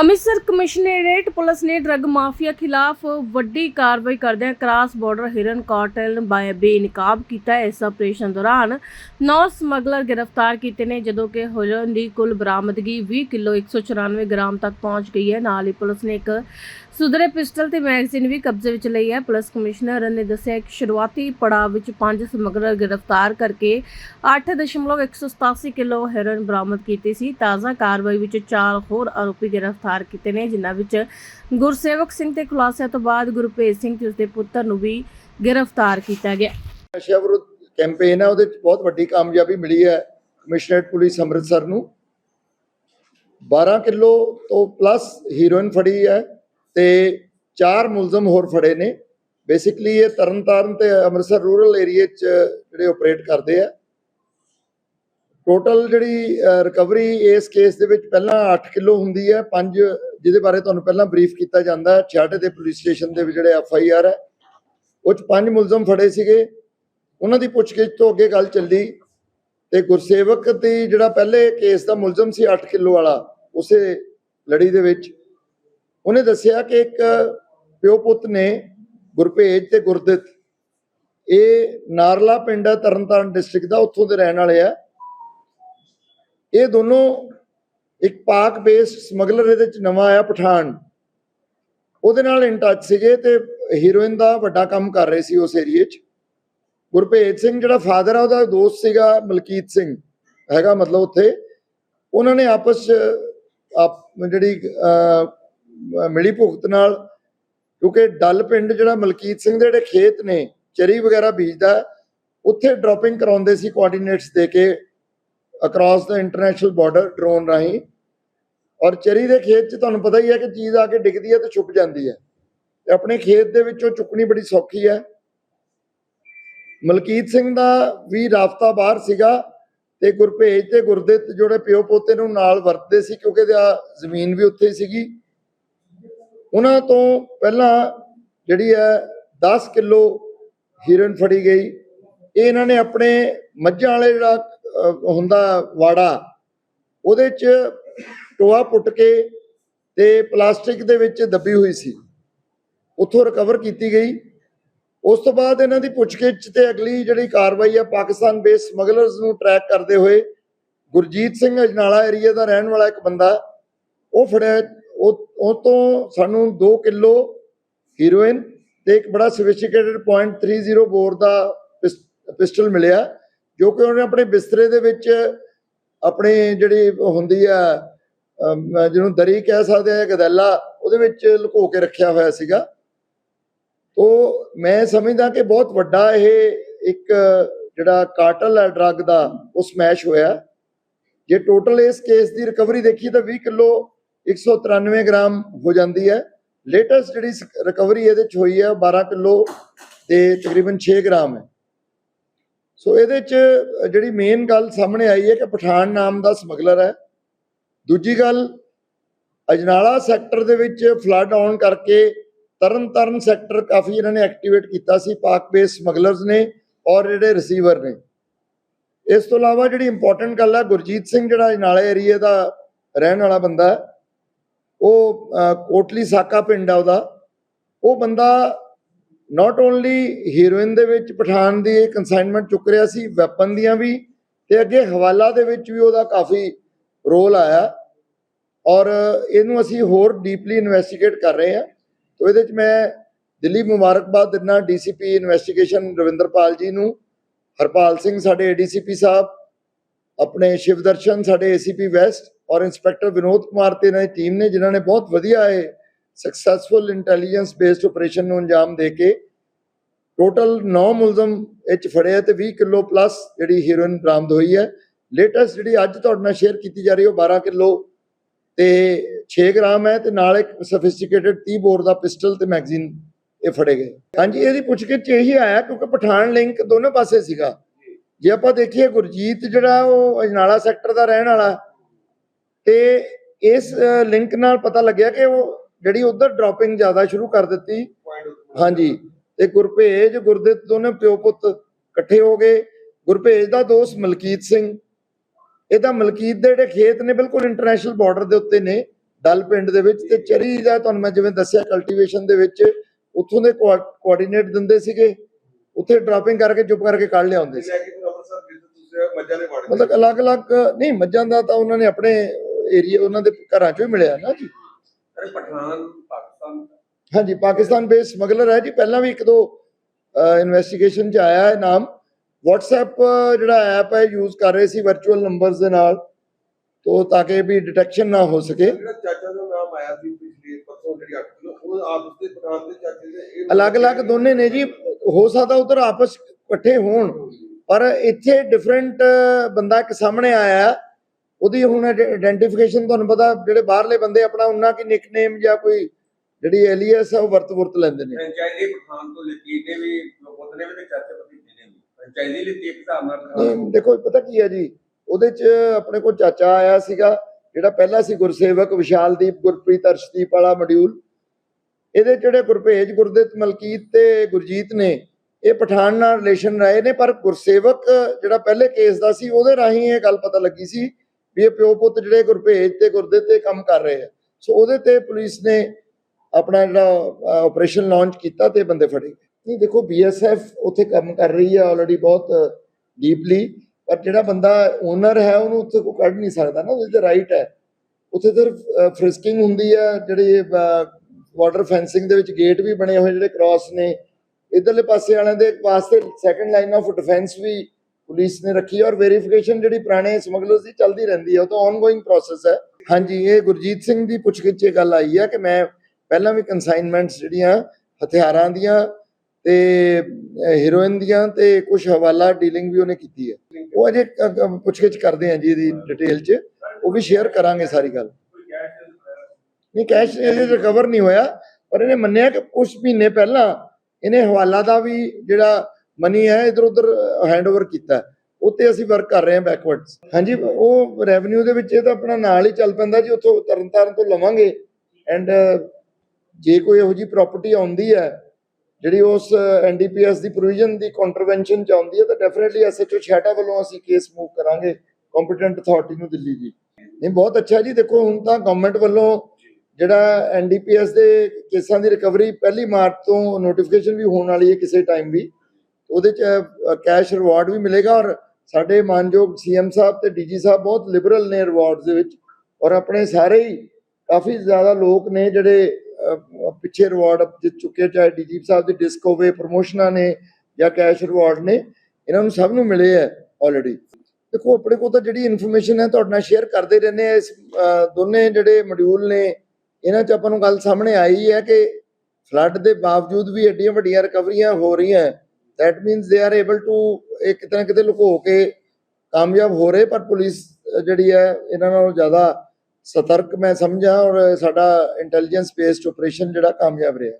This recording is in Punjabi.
ਅੰਮ੍ਰਿਤਸਰ ਕਮਿਸ਼ਨਰੇਟ ਪੁਲਿਸ ਨੇ ਡਰੱਗ ਮਾਫੀਆ ਖਿਲਾਫ ਵੱਡੀ ਕਾਰਵਾਈ ਕਰਦਿਆਂ ਕ੍ਰਾਸ ਬਾਰਡਰ ਹਿਰਨ ਕਾਰਟਲ ਬਾਏ ਬੇਨਕਾਬ ਕੀਤਾ। ਇਸ ਆਪਰੇਸ਼ਨ ਦੌਰਾਨ ਨੌ ਸਮਗਲਰ ਗ੍ਰਿਫਤਾਰ ਕੀਤੇ ਨੇ, ਜਦੋਂ ਕਿ ਹੈਰੋਇਨ ਦੀ ਕੁੱਲ ਬਰਾਮਦਗੀ 20 ਕਿਲੋ 194 ਗ੍ਰਾਮ ਤੱਕ ਪਹੁੰਚ ਗਈ ਹੈ। ਨਾਲ ਹੀ ਪੁਲਿਸ ਨੇ ਇੱਕ ਸੁਧਰੇ ਪਿਸਟਲ ਤੇ ਮੈਗਜ਼ੀਨ ਵੀ ਕਬਜ਼ੇ ਵਿੱਚ ਲਈ ਹੈ। ਪੁਲਿਸ ਕਮਿਸ਼ਨਰ ਨੇ ਦੱਸਿਆ ਕਿ ਸ਼ੁਰੂਆਤੀ ਪੜਾਅ ਵਿੱਚ ਪੰਜ ਸਮਗਲਰ ਗ੍ਰਿਫਤਾਰ ਕਰਕੇ 8.187 ਕਿਲੋ ਹੈਰੋਇਨ ਬਰਾਮਦ ਕੀਤੀ ਸੀ। ਤਾਜ਼ਾ ਕਾਰਵਾਈ ਵਿੱਚ ਚਾਰ ਹੋਰ ਆਰੋਪੀ ਗ੍ਰਿਫਤਾਰ ਕੀਤੇ ਨੇ, ਜਿਨ੍ਹਾਂ ਵਿੱਚ ਗੁਰਸੇਵਕ ਸਿੰਘ ਤੇ ਖੁਲਾਸਿਆਂ ਤੋਂ ਬਾਅਦ ਗੁਰਪ੍ਰੀਤ ਸਿੰਘ ਤੇ ਉਸਦੇ ਪੁੱਤਰ ਨੂੰ ਵੀ ਗ੍ਰਿਫਤਾਰ ਕੀਤਾ ਗਿਆ। ਨਸ਼ਾ ਵਿਰੁੱਧ ਕੈਂਪੇਨ ਹੈ, ਉਹਦੇ ਵਿੱਚ ਬਹੁਤ ਵੱਡੀ ਕਾਮਯਾਬੀ ਮਿਲੀ ਹੈ ਕਮਿਸ਼ਨਰੇਟ ਪੁਲਿਸ ਅੰਮ੍ਰਿਤਸਰ ਨੂੰ। 12 ਕਿਲੋ ਤੋਂ ਪਲੱਸ ਹੀਰੋਇਨ ਫੜੀ ਹੈ। ਤੇ ਚਾਰ ਮੁਲਜ਼ਮ ਹੋਰ ਫੜੇ ਨੇ। ਬੇਸਿਕਲੀ ਇਹ ਤਰਨਤਾਰਨ ਤੇ ਅੰਮ੍ਰਿਤਸਰ ਰੂਰਲ ਏਰੀਆ 'ਚ ਜਿਹੜੇ ਆਪਰੇਟ ਕਰਦੇ ਆ। ਟੋਟਲ ਜਿਹੜੀ ਰਿਕਵਰੀ ਇਸ ਕੇਸ ਦੇ ਵਿੱਚ ਪਹਿਲਾਂ 8 ਕਿਲੋ ਹੁੰਦੀ ਹੈ, ਪੰਜ ਜਿਹਦੇ ਬਾਰੇ ਤੁਹਾਨੂੰ ਪਹਿਲਾਂ ਬਰੀਫ ਕੀਤਾ ਜਾਂਦਾ ਹੈ। ਛਾਟੇ ਦੇ ਪੁਲਿਸ ਸਟੇਸ਼ਨ ਦੇ ਜਿਹੜੇ ਐਫ ਆਈ ਆਰ ਹੈ। ਉਹ 'ਚ ਪੰਜ ਮੁਲਜ਼ਮ ਫੜੇ ਸੀਗੇ। ਉਹਨਾਂ ਦੀ ਪੁੱਛਗਿੱਛ ਤੋਂ ਅੱਗੇ ਗੱਲ ਚੱਲੀ। ਤੇ ਗੁਰਸੇਵਕ ਤੇ ਜਿਹੜਾ ਪਹਿਲੇ ਕੇਸ ਦਾ ਮੁਲਜ਼ਮ ਸੀ 8 ਕਿਲੋ ਵਾਲਾ, ਉਸੇ ਲੜੀ ਦੇ ਵਿੱਚ। ਉਹਨੇ ਦੱਸਿਆ ਕਿ ਇੱਕ ਪਿਓ ਪੁੱਤ ਨੇ ਗੁਰਪੇਜ ਤੇ ਗੁਰਦਿੱਤ। ਇਹ ਨਾਰਲਾ ਪਿੰਡ ਹੈ ਤਰਨਤਾਰਨ ਡਿਸਟ੍ਰਿਕਟ ਦਾ ਉੱਥੋਂ ਦੇ ਰਹਿਣ ਵਾਲੇ ਆ। ਇਹ ਦੋਨੋਂ ਇੱਕ ਪਾਕ ਬੇਸਡ ਸਮਗਲਰ ਇਹਦੇ ਚ ਨਵਾਂ ਆਇਆ ਪਠਾਨ। ਉਹਦੇ ਨਾਲ ਇਨ ਟੱਚ ਸੀਗੇ ਤੇ ਹੀਰੋਇਨ ਦਾ ਵੱਡਾ ਕੰਮ ਕਰ ਰਹੇ ਸੀ ਉਸ ਏਰੀਏ 'ਚ। ਗੁਰਭੇਜ ਸਿੰਘ ਜਿਹੜਾ ਫਾਦਰ ਆ ਉਹਦਾ ਦੋਸਤ ਸੀਗਾ ਮਲਕੀਤ ਸਿੰਘ। ਹੈਗਾ ਮਤਲਬ ਉੱਥੇ। ਉਹਨਾਂ ਨੇ ਆਪਸ 'ਚ ਆਪ ਜਿਹੜੀ ਅਹ, ਮਿਲੀ ਭੁਗਤ ਨਾਲ, ਕਿਉਂਕਿ ਡੱਲ ਪਿੰਡ ਜਿਹੜਾ ਮਲਕੀਤ ਸਿੰਘ ਦੇ ਜਿਹੜੇ ਖੇਤ ਨੇ, ਚਰੀ ਵਗੈਰਾ ਬੀਜਦਾ ਉੱਥੇ ਡ੍ਰੌਪਿੰਗ ਕਰਾਉਂਦੇ ਸੀ ਕੋਆਰਡੀਨੇਟਸ ਦੇ ਕੇ ਅਕ੍ਰੋਸ ਦਾ ਇੰਟਰਨੈਸ਼ਨਲ ਬਾਰਡਰ ਡਰੋਨ ਰਾਹੀਂ। ਔਰ ਚਰੀ ਦੇ ਖੇਤ 'ਚ ਤੁਹਾਨੂੰ ਪਤਾ ਹੀ ਹੈ ਕਿ ਚੀਜ਼ ਆ ਕੇ ਡਿੱਗਦੀ ਹੈ ਤੇ ਛੁਪ ਜਾਂਦੀ ਹੈ। ਤੇ ਆਪਣੇ ਖੇਤ ਦੇ ਵਿੱਚੋਂ ਚੁੱਕਣੀ ਬੜੀ ਸੌਖੀ ਹੈ। ਮਲਕੀਤ ਸਿੰਘ ਦਾ ਵੀ ਰਾਫਤਾ ਬਾਹਰ ਸੀਗਾ ਤੇ ਗੁਰਪੇਜ ਤੇ ਗੁਰਦਿੱਤ ਜਿਹੜੇ ਪਿਓ ਪੋਤੇ ਨੂੰ ਨਾਲ ਵਰਤਦੇ ਸੀ, ਕਿਉਂਕਿ ਇਹਦਾ ਜ਼ਮੀਨ ਵੀ ਉੱਥੇ ਸੀਗੀ। ਉਹਨਾਂ ਤੋਂ ਪਹਿਲਾਂ ਜਿਹੜੀ ਹੈ 10 ਕਿਲੋ ਹੀਰਨ ਫੜੀ ਗਈ। ਇਹ ਇਹਨਾਂ ਨੇ ਆਪਣੇ ਮੱਝਾਂ ਵਾਲੇ ਜਿਹੜਾ ਹੁੰਦਾ ਵਾੜਾ, ਉਹਦੇ ਚ ਟੋਆ ਪੁੱਟ ਕੇ ਤੇ ਪਲਾਸਟਿਕ ਦੇ ਵਿੱਚ ਦੱਬੀ ਹੋਈ ਸੀ। ਉੱਥੋਂ ਰਿਕਵਰ ਕੀਤੀ ਗਈ। ਉਸ ਤੋਂ ਬਾਅਦ ਇਹਨਾਂ ਦੀ ਪੁੱਛਗਿੱਛ ਤੇ ਅਗਲੀ ਜਿਹੜੀ ਕਾਰਵਾਈ ਹੈ ਪਾਕਿਸਤਾਨ ਬੇਸ ਸਮਗਲਰਸ ਨੂੰ ਟਰੈਕ ਕਰਦੇ ਹੋਏ ਗੁਰਜੀਤ ਸਿੰਘ ਅਜਨਾਲਾ ਏਰੀਆ ਦਾ ਰਹਿਣ ਵਾਲਾ ਇੱਕ ਬੰਦਾ, ਉਹ ਫੜਿਆ ਉਹ ਉਹ ਤੋਂ ਸਾਨੂੰ 2 ਕਿਲੋ ਹੀਰੋਇਨ ਤੇ ਇੱਕ ਬੜਾ ਸੋਫਿਸਟੀਕੇਟਡ .30 ਬੋਰ ਦਾ ਪਿਸਟਲ ਮਿਲਿਆ, ਜੋ ਕਿ ਉਹਨੇ ਆਪਣੇ ਬਿਸਤਰੇ ਦੇ ਵਿੱਚ ਆਪਣੇ ਜਿਹੜੀ ਹੁੰਦੀ ਆ ਜਿਹਨੂੰ ਦਰੀ ਕਹਿ ਸਕਦੇ ਆ ਗਦੈਲਾ, ਉਹਦੇ ਵਿੱਚ ਲੁਕੋ ਕੇ ਰੱਖਿਆ ਹੋਇਆ ਸੀਗਾ। ਤੋ ਮੈਂ ਸਮਝਦਾ ਕਿ ਬਹੁਤ ਵੱਡਾ ਇਹ ਇੱਕ ਜਿਹੜਾ ਕਾਟਲ ਹੈ ਡਰੱਗ ਦਾ, ਉਹ ਸਮੈਸ਼ ਹੋਇਆ। ਜੇ ਟੋਟਲ ਇਸ ਕੇਸ ਦੀ ਰਿਕਵਰੀ ਦੇਖੀ ਤਾਂ 20 ਕਿਲੋ 193 ਗ੍ਰਾਮ ਹੋ ਜਾਂਦੀ ਹੈ। ਲੇਟੈਸਟ ਜਿਹੜੀ ਰਿਕਵਰੀ ਇਹਦੇ ਚ ਹੋਈ ਹੈ 12 ਕਿਲੋ ਤੇ ਤਕਰੀਬਨ 6 ਗ੍ਰਾਮ ਹੈ। ਸੋ ਇਹਦੇ ਚ ਜਿਹੜੀ ਮੇਨ ਗੱਲ ਸਾਹਮਣੇ ਆਈ ਹੈ ਕਿ ਪਠਾਨ ਨਾਮ ਦਾ ਸਮਗਲਰ ਹੈ। ਦੂਜੀ ਗੱਲ, ਅਜਨਾਲਾ ਸੈਕਟਰ ਦੇ ਵਿੱਚ ਫਲੱਡ ਆਉਣ ਕਰਕੇ ਤਰਨ ਤਾਰਨ ਸੈਕਟਰ ਕਾਫੀ ਇਹਨਾਂ ਨੇ ਐਕਟੀਵੇਟ ਕੀਤਾ ਸੀ, ਪਾਕ ਬੇਸ ਸਮਗਲਰਸ ਨੇ ਔਰ ਜਿਹੜੇ ਰਿਸੀਵਰ ਨੇ। ਇਸ ਤੋਂ ਇਲਾਵਾ ਜਿਹੜੀ ਇੰਪੋਰਟੈਂਟ ਗੱਲ ਹੈ, ਗੁਰਜੀਤ ਸਿੰਘ ਜਿਹੜਾ ਅਜਨਾਲਾ ਏਰੀਆ ਦਾ ਰਹਿਣ ਵਾਲਾ ਬੰਦਾ ਹੈ ਉਹ ਕੋਟਲੀ ਸਾਕਾ ਪਿੰਡ ਆ ਉਹਦਾ, ਉਹ ਬੰਦਾ ਨਾਟ ਓਨਲੀ ਹੀਰੋਇਨ ਦੇ ਵਿੱਚ ਪਠਾਨ ਦੀ ਇਹ ਕਨਸਾਈਨਮੈਂਟ ਚੁੱਕ ਰਿਹਾ ਸੀ ਵੈਪਨ ਦੀਆਂ ਵੀ, ਤੇ ਅੱਗੇ ਹਵਾਲਾ ਦੇ ਵਿੱਚ ਵੀ ਉਹਦਾ ਕਾਫੀ ਰੋਲ ਆਇਆ ਔਰ ਇਹਨੂੰ ਅਸੀਂ ਹੋਰ ਡੀਪਲੀ ਇਨਵੈਸਟੀਗੇਟ ਕਰ ਰਹੇ ਹਾਂ। ਤੋ ਇਹਦੇ ਚ ਮੈਂ ਦਿੱਲੀ ਮੁਬਾਰਕਬਾਦ ਦਿੰਦਾ ਡੀਸੀਪੀ ਇਨਵੈਸਟੀਗੇਸ਼ਨ ਰਵਿੰਦਰਪਾਲ ਜੀ ਨੂੰ, ਹਰਪਾਲ ਸਿੰਘ ਸਾਡੇ ਏਡੀਸੀਪੀ ਸਾਹਿਬ, ਆਪਣੇ ਸ਼ਿਵਦਰਸ਼ਨ ਸਾਡੇ ਏਸੀਪੀ ਵੈਸਟ ਔਰ ਇੰਸਪੈਕਟਰ ਵਿਨੋਦ ਕੁਮਾਰ ਤੇ ਇਹਨਾਂ ਦੀ ਟੀਮ ਨੇ, ਜਿਨ੍ਹਾਂ ਨੇ ਬਹੁਤ ਵਧੀਆ ਇਹ ਸਕਸੈਸਫੁਲ ਇੰਟੈਲੀਜੈਂਸ ਬੇਸਡ ਆਪਰੇਸ਼ਨ ਨੂੰ ਅੰਜਾਮ ਦੇ ਕੇ ਟੋਟਲ 9 ਮੁਲਜ਼ਮ ਇਹ 'ਚ ਫੜੇ ਆ ਤੇ 20 ਕਿਲੋ ਪਲੱਸ ਜਿਹੜੀ ਹੀਰੋਇਨ ਬਰਾਮਦ ਹੋਈ ਹੈ। ਲੇਟੈਸਟ ਜਿਹੜੀ ਅੱਜ ਤੁਹਾਡੇ ਨਾਲ ਸ਼ੇਅਰ ਕੀਤੀ ਜਾ ਰਹੀ ਉਹ 12 ਕਿਲੋ ਤੇ 6 ਗ੍ਰਾਮ ਹੈ ਤੇ ਨਾਲ ਇੱਕ ਸੋਫਿਸਟੀਕੇਟਡ 30 ਬੋਰ ਦਾ ਪਿਸਟਲ ਤੇ ਮੈਗਜ਼ੀਨ ਇਹ ਫੜੇ ਗਏ। ਹਾਂਜੀ, ਇਹਦੀ ਪੁੱਛਗਿੱਛ ਇਹੀ ਆਇਆ ਕਿਉਂਕਿ ਪਠਾਨ ਲਿੰਕ ਦੋਨੋਂ ਪਾਸੇ ਸੀਗਾ। ਜੇ ਆਪਾਂ ਦੇਖੀਏ ਗੁਰਜੀਤ ਜਿਹੜਾ ਉਹ ਅਜਨਾਲਾ ਸੈਕਟਰ ਦਾ ਰਹਿਣ ਵਾਲਾ ਤੇ ਇਸ ਲਿੰਕ ਨਾਲ ਪਤਾ ਲੱਗਿਆ ਕਿ ਉਹ ਜਿਹੜੀ ਉਧਰ ਡ੍ਰੌਪਿੰਗ ਜ਼ਿਆਦਾ ਸ਼ੁਰੂ ਕਰ ਦਿੱਤੀ। ਹਾਂਜੀ ਤੇ ਗੁਰਭੇਜ ਗੁਰਦਿੱਤ ਦੋਨੇ ਪਿਓ ਪੁੱਤ ਇਕੱਠੇ ਹੋ ਗਏ। ਗੁਰਭੇਜ ਦਾ ਦੋਸਤ ਮਲਕੀਤ ਸਿੰਘ। ਇਹਦਾ ਮਲਕੀਤ ਦੇ ਜਿਹੜੇ ਖੇਤ ਨੇ ਬਿਲਕੁਲ ਇੰਟਰਨੈਸ਼ਨਲ ਬਾਰਡਰ ਦੇ ਉੱਤੇ ਨੇ ਡਲ ਪਿੰਡ ਦੇ ਵਿੱਚ। ਤੇ ਚਰੀ ਦਾ ਤੁਹਾਨੂੰ ਮੈਂ ਜਿਵੇਂ ਦੱਸਿਆ ਕਲਟੀਵੇਸ਼ਨ ਦੇ ਵਿੱਚ ਉੱਥੋਂ ਦੇ ਕੋਆਰਡੀਨੇਟ ਦਿੰਦੇ ਸੀਗੇ। ਉੱਥੇ ਡ੍ਰੌਪਿੰਗ ਕਰਕੇ ਚੁੱਪ ਕਰਕੇ ਕੱਢ ਲਿਆਉਂਦੇ ਸੀ। ਮਤਲਬ ਅਲੱਗ-ਅਲੱਗ ਨਹੀਂ ਮੱਝਾਂ ਦਾ ਤਾਂ ਉਹਨਾਂ ਨੇ ਆਪਣੇ ਏਰੀਆ ਉਹਨਾਂ ਦੇ ਘਰਾਂ ਚੋਂ ਹੀ ਮਿਲਿਆ ਨਾ ਜੀ। ਪਠਾਨ ਪਾਕਿਸਤਾਨ। ਹਾਂਜੀ ਪਾਕਿਸਤਾਨ ਬੇਸ ਸਮਗਲਰ ਹੈ ਜੀ। ਪਹਿਲਾਂ ਵੀ ਇੱਕ ਦੋ ਇਨਵੈਸਟੀਗੇਸ਼ਨ ਚ ਆਇਆ ਹੈ ਨਾਮ। WhatsApp ਜਿਹੜਾ ਐਪ ਹੈ ਯੂਜ਼ ਕਰ ਰਹੇ ਸੀ ਵਰਚੁਅਲ ਨੰਬਰਸ ਦੇ ਨਾਲ ਤੋਂ ਤਾਂ ਕਿ ਵੀ ਡਿਟੈਕਸ਼ਨ ਨਾ ਹੋ ਸਕੇ। ਜਿਹੜਾ ਚਾਚਾ ਦਾ ਨਾਮ ਆਇਆ ਸੀ ਪਿਛਲੇ ਪਰਸੋਂ ਜਿਹੜੀ 8 ਕਿਲੋ ਉਹ ਆਪ ਉਸਦੇ ਪਠਾਨ ਦੇ ਚਾਚੇ ਦੇ ਇਹ ਅਲੱਗ-ਅਲੱਗ ਦੋਨੇ ਨੇ ਜੀ। ਹੋ ਸਕਦਾ ਉਧਰ ਆਪਸ ਇਕੱਠੇ ਹੋਣ ਪਰ ਇੱਥੇ ਡਿਫਰੈਂਟ ਬੰਦਾ ਇੱਕ ਸਾਹਮਣੇ ਆਇਆ। ਉਹਦੀ ਹੁਣ ਆਇਡੈਂਟੀਫਿਕੇਸ਼ਨ ਤੁਹਾਨੂੰ ਪਤਾ ਜਿਹੜੇ ਬਾਹਰਲੇ ਬੰਦੇ ਆਪਣਾ ਉਹਨਾਂ ਕੀ ਨਿਕਨੇਮ ਜਾਂ ਕੋਈ ਜਿਹੜੀ ਐਲੀਅਸ ਹੈ ਉਹ ਵਰਤ ਵਰਤ ਲੈਂਦੇ ਨੇ। ਫਰੈਂਚਾਈਜ਼ੀ ਪਠਾਨ ਤੋਂ ਲਿੱਤੀ ਨੇ ਵੀ ਪੁੱਤ ਨੇ ਵੀ ਤੇ ਚਾਚੇ ਭਤੀਜੇ ਨੇ ਵੀ। ਫਰੈਂਚਾਈਜ਼ੀ ਲਿੱਤੀ ਇੱਕ ਹਿਸਾਬ ਨਾਲ ਪਠਾਨ ਨਹੀਂ, ਦੇਖੋ ਪਤਾ ਕੀ ਹੈ ਜੀ ਉਹਦੇ ਚ ਆਪਣੇ ਕੋਲ ਚਾਚਾ ਆਇਆ ਸੀਗਾ ਜਿਹੜਾ ਪਹਿਲਾਂ ਸੀ ਗੁਰਸੇਵਕ ਵਿਸ਼ਾਲਦੀਪ ਗੁਰਪ੍ਰੀਤ ਅਰਸ਼ਦੀਪ ਵਾਲਾ ਮੋਡਿਊਲ ਇਹਦੇ ਜਿਹੜੇ ਗੁਰਭੇਜ ਗੁਰਦਿੱਤ ਮਲਕੀਤ ਤੇ ਗੁਰਜੀਤ ਨੇ ਇਹ ਪਠਾਨ ਨਾਲ ਰਿਲੇਸ਼ਨ ਰਹੇ ਨੇ ਪਰ ਗੁਰਸੇਵਕ ਜਿਹੜਾ ਪਹਿਲੇ ਕੇਸ ਦਾ ਸੀ ਉਹਦੇ ਰਾਹੀਂ ਇਹ ਗੱਲ ਪਤਾ ਲੱਗੀ ਸੀ ਵੀ ਇਹ ਪਿਓ ਪੁੱਤ ਜਿਹੜੇ ਗੁਰਭੇਜ ਤੇ ਗੁਰਦੇ ਤੇ ਕੰਮ ਕਰ ਰਹੇ ਆ। ਸੋ ਉਹਦੇ ਤੇ ਪੁਲਿਸ ਨੇ ਆਪਣਾ ਜਿਹੜਾ ਆਪਰੇਸ਼ਨ ਲਾਂਚ ਕੀਤਾ ਤੇ ਬੰਦੇ ਫੜੇ ਨਹੀਂ, ਦੇਖੋ ਬੀਐਸਐਫ ਉੱਥੇ ਕੰਮ ਕਰ ਰਹੀ ਹੈ ਆਲਰੇਡੀ ਬਹੁਤ ਡੀਪਲੀ ਪਰ ਜਿਹੜਾ ਬੰਦਾ ਓਨਰ ਹੈ, ਉਹਨੂੰ ਉੱਥੇ ਕੋਈ ਕੱਢ ਨਹੀਂ ਸਕਦਾ ਨਾ, ਉਹਦੇ ਤੇ ਰਾਈਟ ਹੈ। ਉੱਥੇ ਸਿਰਫ ਫ੍ਰਿਸਕਿੰਗ ਹੁੰਦੀ ਹੈ ਜਿਹੜੀ ਵਾਟਰ ਫੈਂਸਿੰਗ ਦੇ ਵਿੱਚ ਗੇਟ ਵੀ ਬਣੇ ਹੋਏ ਜਿਹੜੇ ਕ੍ਰਾਸ ਨੇ। ਇਧਰਲੇ ਪਾਸੇ ਵਾਲਿਆਂ ਦੇ ਵਾਸਤੇ ਸੈਕੰਡ ਲਾਈਨ ਆਫ ਡਿਫੈਂਸ ਵੀ ਪੁਲਿਸ ਨੇ ਰੱਖੀ ਔਰ ਵੈਰੀਫਿਕੇਸ਼ਨ ਜਿਹੜੀ ਪੁਰਾਣੇ ਸਮਗਲਰਸ ਦੀ ਚੱਲਦੀ ਰਹਿੰਦੀ ਹੈ, ਉਹ ਤਾਂ ਆਨਗੋਇੰਗ ਪ੍ਰੋਸੈਸ ਹੈ। ਹਾਂਜੀ, ਇਹ ਗੁਰਜੀਤ ਸਿੰਘ ਦੀ ਪੁੱਛਗਿੱਛ ਇਹ ਗੱਲ ਆਈ ਹੈ ਕਿ ਮੈਂ ਪਹਿਲਾਂ ਵੀ ਕਨਸਾਈਨਮੈਂਟਸ ਜਿਹੜੀਆਂ ਹਥਿਆਰਾਂ ਦੀਆਂ ਤੇ ਹੀਰੋਇਨ ਦੀਆਂ ਤੇ ਕੁਝ ਹਵਾਲਾ ਡੀਲਿੰਗ ਵੀ ਉਹਨੇ ਕੀਤੀ ਹੈ। ਉਹ ਅਜੇ ਕ- ਪੁੱਛਗਿੱਛ ਕਰਦੇ ਆ ਜੀ ਇਹਦੀ ਡਿਟੇਲ 'ਚ। ਉਹ ਵੀ ਸ਼ੇਅਰ ਕਰਾਂਗੇ ਸਾਰੀ ਗੱਲ। ਨਹੀਂ ਕੈਸ਼ ਇਹ ਰਿਕਵਰ ਨਹੀਂ ਹੋਇਆ, ਪਰ ਇਹਨੇ ਮੰਨਿਆ ਕਿ ਕੁਝ ਮਹੀਨੇ ਪਹਿਲਾਂ ਇਹਨੇ ਹਵਾਲਾ ਦਾ ਵੀ ਜਿਹੜਾ ਮਨੀ ਹੈ, ਇਧਰ ਉਧਰ ਹੈਂਡਓਵਰ ਕੀਤਾ। ਉੱਤੇ ਅਸੀਂ ਵਰਕ ਕਰ ਰਹੇ ਹਾਂ ਬੈਕਵਰਡਸ ਹਾਂਜੀ, ਉਹ ਰੈਵਨਿਊ ਦੇ ਵਿੱਚ ਇਹ ਤਾਂ ਆਪਣਾ ਨਾਲ ਹੀ ਚੱਲ ਪੈਂਦਾ ਜੀ, ਉੱਥੋਂ ਤਰਨਤਾਰਨ ਤੋਂ ਲਵਾਂਗੇ। ਐਂਡ ਜੇ ਕੋਈ ਇਹੋ ਜੀ ਪ੍ਰਾਪਰਟੀ ਆਉਂਦੀ ਹੈ, ਜਿਹੜੀ ਉਸ ਐਨਡੀਪੀਐਸ ਦੀ ਪ੍ਰੋਵੀਜ਼ਨ ਦੀ ਕੰਟਰਵੈਂਸ਼ਨ ਚ ਆਉਂਦੀ ਹੈ, ਤਾਂ ਡੈਫੀਨਿਟਲੀ ਐਸਐਚਓ ਛਾਟਾ ਵੱਲੋਂ ਅਸੀਂ ਕੇਸ ਮੂਵ ਕਰਾਂਗੇ ਕੰਪੀਟੈਂਟ ਅਥਾਰਟੀ ਨੂੰ ਦਿੱਲੀ ਜੀ ਨਹੀਂ, ਬਹੁਤ ਅੱਛਾ ਜੀ, ਦੇਖੋ, ਹੁਣ ਤਾਂ ਗਵਰਨਮੈਂਟ ਵੱਲੋਂ ਜਿਹੜਾ ਐਨਡੀਪੀਐਸ ਦੇ ਕੇਸਾਂ ਦੀ ਰਿਕਵਰੀ ਪਹਿਲੀ ਮਾਰਚ ਤੋਂ ਨੋਟੀਫਿਕੇਸ਼ਨ ਵੀ ਹੋਣ ਵਾਲੀ ਹੈ, ਕਿਸੇ ਟਾਈਮ ਵੀ। ਉਹਦੇ ਚ ਕੈਸ਼ ਰਿਵਾਰਡ ਵੀ ਮਿਲੇਗਾ ਔਰ ਸਾਡੇ ਮਾਨਯੋਗ ਸੀਐਮ ਸਾਹਿਬ ਤੇ ਡੀਜੀ ਸਾਹਿਬ ਬਹੁਤ ਲਿਬਰਲ ਨੇ ਰਿਵਾਰਡਸ ਦੇ ਵਿੱਚ ਔਰ ਆਪਣੇ ਸਾਰੇ ਹੀ ਕਾਫੀ ਜ਼ਿਆਦਾ ਲੋਕ ਨੇ ਜਿਹੜੇ ਪਿੱਛੇ ਰਿਵਾਰਡ ਜਿੱਤ ਚੁੱਕੇ ਚਾਹੇ ਡੀਜੀ ਸਾਹਿਬ ਦੀ ਡਿਸਕ ਹੋਵੇ ਪ੍ਰਮੋਸ਼ਨਾਂ ਨੇ ਜਾਂ ਕੈਸ਼ ਰਿਵਾਰਡ ਨੇ, ਇਹਨਾਂ ਨੂੰ ਸਭ ਨੂੰ ਮਿਲੇ ਹੈ ਆਲਰੇਡੀ ਦੇਖੋ, ਆਪਣੇ ਕੋਲ ਤਾਂ ਜਿਹੜੀ ਇਨਫੋਰਮੇਸ਼ਨ ਹੈ ਤੁਹਾਡੇ ਨਾਲ ਸ਼ੇਅਰ ਕਰਦੇ ਰਹਿੰਦੇ ਆ ਇਸ ਦੋਨੇ ਜਿਹੜੇ ਮੋਡਿਊਲ ਨੇ, ਇਹਨਾਂ 'ਚ ਆਪਾਂ ਨੂੰ ਗੱਲ ਸਾਹਮਣੇ ਆਈ ਹੈ ਕਿ ਫਲੱਡ ਦੇ ਬਾਵਜੂਦ ਵੀ ਐਡੀਆਂ ਵੱਡੀਆਂ ਰਿਕਵਰੀਆਂ ਹੋ ਰਹੀਆਂ। That means they are able to ਇਹ ਕਿਤੇ ਨਾ ਕਿਤੇ ਲੁਕੋ ਕੇ ਕਾਮਯਾਬ ਹੋ ਰਹੇ, ਪਰ ਪੁਲਿਸ ਜਿਹੜੀ ਹੈ, ਇਹਨਾਂ ਨਾਲੋਂ ਜ਼ਿਆਦਾ ਸਤਰਕ ਮੈਂ ਸਮਝਾਂ ਔਰ ਸਾਡਾ ਇੰਟੈਲੀਜੈਂਸ ਬੇਸਡ ਆਪਰੇਸ਼ਨ ਜਿਹੜਾ ਕਾਮਯਾਬ ਰਿਹਾ।